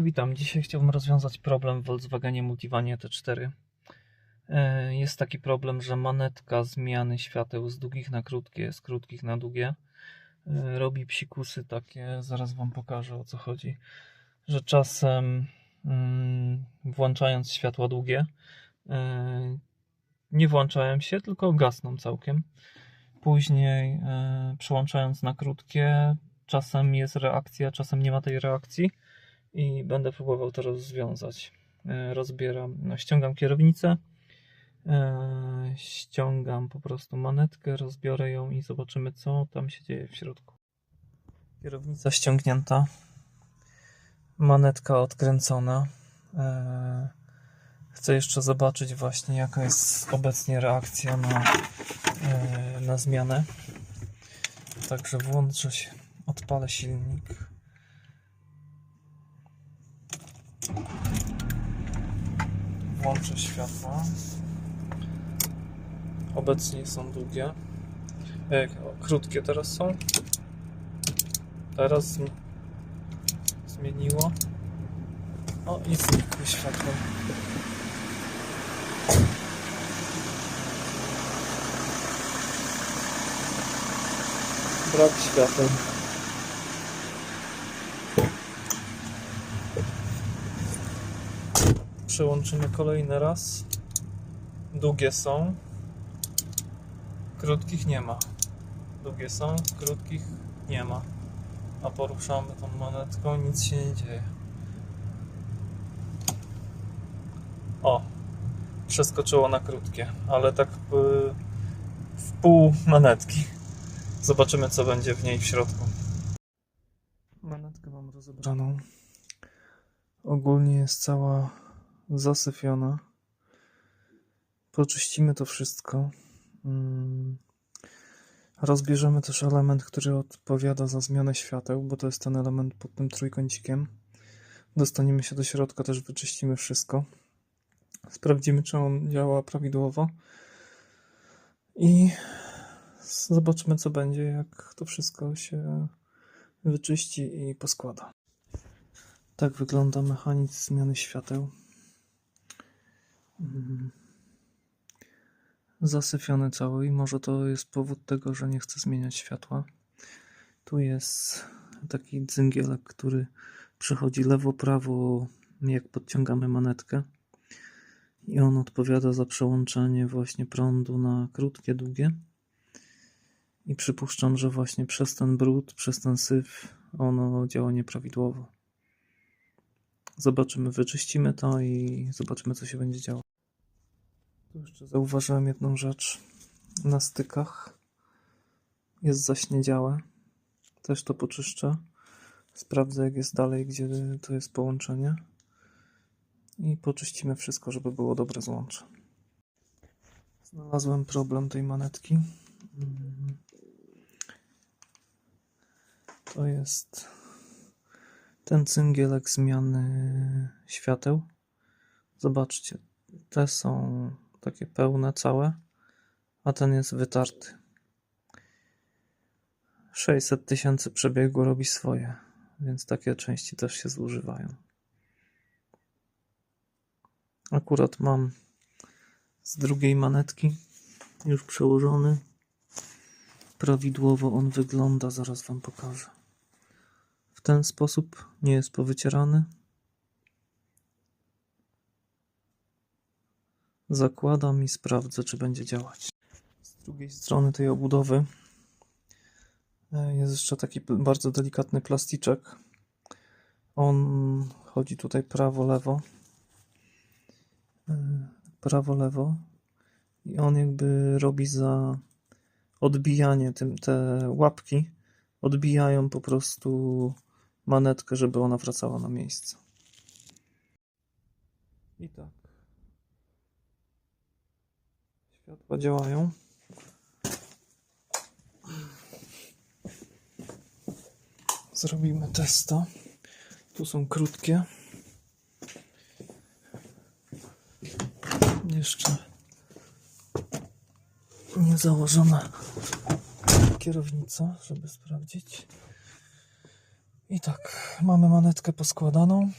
Witam. Dzisiaj chciałbym rozwiązać problem w Volkswagenie Multivanie T4. E, Jest taki problem, że manetka zmiany świateł z długich na krótkie, z krótkich na długie e, robi psikusy takie, zaraz Wam pokażę o co chodzi, że czasem mm, włączając światła długie e, nie włączają się, tylko gasną całkiem. Później przełączając na krótkie, czasem jest reakcja, czasem nie ma tej reakcji i będę próbował to rozwiązać. E, Rozbieram, no, ściągam kierownicę, e, ściągam po prostu manetkę, rozbiorę ją i zobaczymy, co tam się dzieje w środku. Kierownica ściągnięta, manetka odkręcona. E, Chcę jeszcze zobaczyć właśnie, jaka jest obecnie reakcja na, na zmianę. Także włączę się, odpalę silnik. Włączę światła. Obecnie są długie. E, krótkie teraz są. Teraz zmi- zmieniło. O, i znikły światła. Brak świateł. Przełączymy kolejny raz. Długie są. Krótkich nie ma. Długie są, krótkich nie ma. A poruszamy tą monetką, nic się nie dzieje. O, przeskoczyło na krótkie, ale tak w, w pół manetki. Zobaczymy, co będzie w niej w środku. Manetkę mam rozebraną. Ogólnie jest cała zasyfiona. Poczyścimy to wszystko. Mm. Rozbierzemy też element, który odpowiada za zmianę świateł, bo to jest ten element pod tym trójkącikiem. Dostaniemy się do środka, też wyczyścimy wszystko. Sprawdzimy, czy on działa prawidłowo. I zobaczymy, co będzie, jak to wszystko się wyczyści i poskłada. Tak wygląda mechanizm zmiany świateł. Mm. Zasyfiony cały i może to jest powód tego, że nie chce zmieniać światła. Tu jest taki dzyngielek, który przechodzi lewo-prawo, jak podciągamy manetkę. I on odpowiada za przełączenie właśnie prądu na krótkie, długie. I przypuszczam, że właśnie przez ten brud, przez ten syf ono działa nieprawidłowo. Zobaczymy, wyczyścimy to i zobaczymy, co się będzie działo. Tu jeszcze zauważyłem jedną rzecz. Na stykach jest zaśniedziałe. Też to poczyszczę. Sprawdzę, jak jest dalej, gdzie to jest połączenie. I poczyścimy wszystko, żeby było dobre złącze. Znalazłem problem tej manetki. Mm. To jest ten cyngielek zmiany świateł. Zobaczcie, te są takie pełne, całe, a ten jest wytarty. 600 tysięcy przebiegu robi swoje, więc takie części też się zużywają. Akurat mam z drugiej manetki już przełożony. Prawidłowo on wygląda, zaraz Wam pokażę. W ten sposób nie jest powycierany. Zakładam i sprawdzę, czy będzie działać. Z drugiej strony tej obudowy e, jest jeszcze taki bardzo delikatny plasticzek. On chodzi tutaj prawo-lewo. E, Prawo-lewo. I on jakby robi za odbijanie tym, te łapki odbijają po prostu manetkę, żeby ona wracała na miejsce. I tak. Światła działają. Zrobimy testa. Tu są krótkie. Jeszcze nie założona kierownica, żeby sprawdzić. I tak, mamy manetkę poskładaną.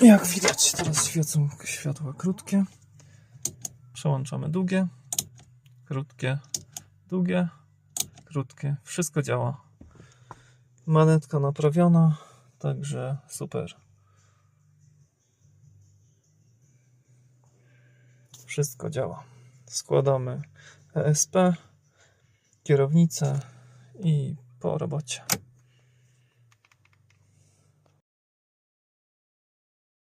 Jak widać, teraz świecą światła krótkie. Przełączamy długie, krótkie, długie, krótkie. Wszystko działa. Manetka naprawiona, także super. Wszystko działa. Składamy ESP, kierownicę i po robocie.